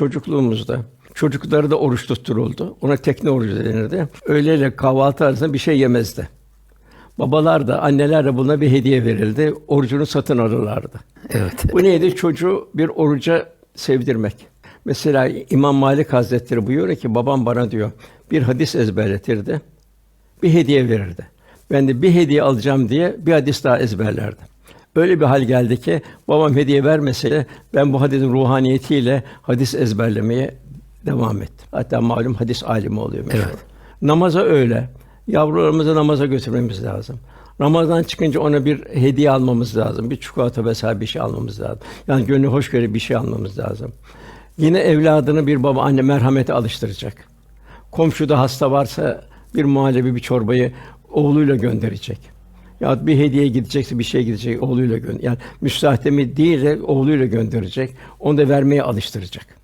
çocukluğumuzda çocukları da oruç tutturuldu. Ona tekne orucu denirdi. Öğleyle kahvaltı arasında bir şey yemezdi. Babalar da, anneler de buna bir hediye verildi. Orucunu satın alırlardı. Evet. Bu neydi? Çocuğu bir oruca sevdirmek. Mesela İmam Malik Hazretleri buyuruyor ki babam bana diyor bir hadis ezberletirdi. Bir hediye verirdi. Ben de bir hediye alacağım diye bir hadis daha ezberlerdim. Öyle bir hal geldi ki babam hediye vermese ben bu hadisin ruhaniyetiyle hadis ezberlemeye devam ettim. Hatta malum hadis alimi oluyor. meşhur. Evet. Namaza öyle. Yavrularımızı namaza götürmemiz lazım. Ramazan çıkınca ona bir hediye almamız lazım. Bir çikolata vesaire bir şey almamız lazım. Yani gönlü hoş göre bir şey almamız lazım. Yine evladını bir baba anne merhamete alıştıracak. Komşuda hasta varsa bir muhallebi bir çorbayı oğluyla gönderecek. Ya bir hediye gidecekse bir şey gidecek oğluyla gönder. Yani müstahdemi değil de oğluyla gönderecek. Onu da vermeye alıştıracak.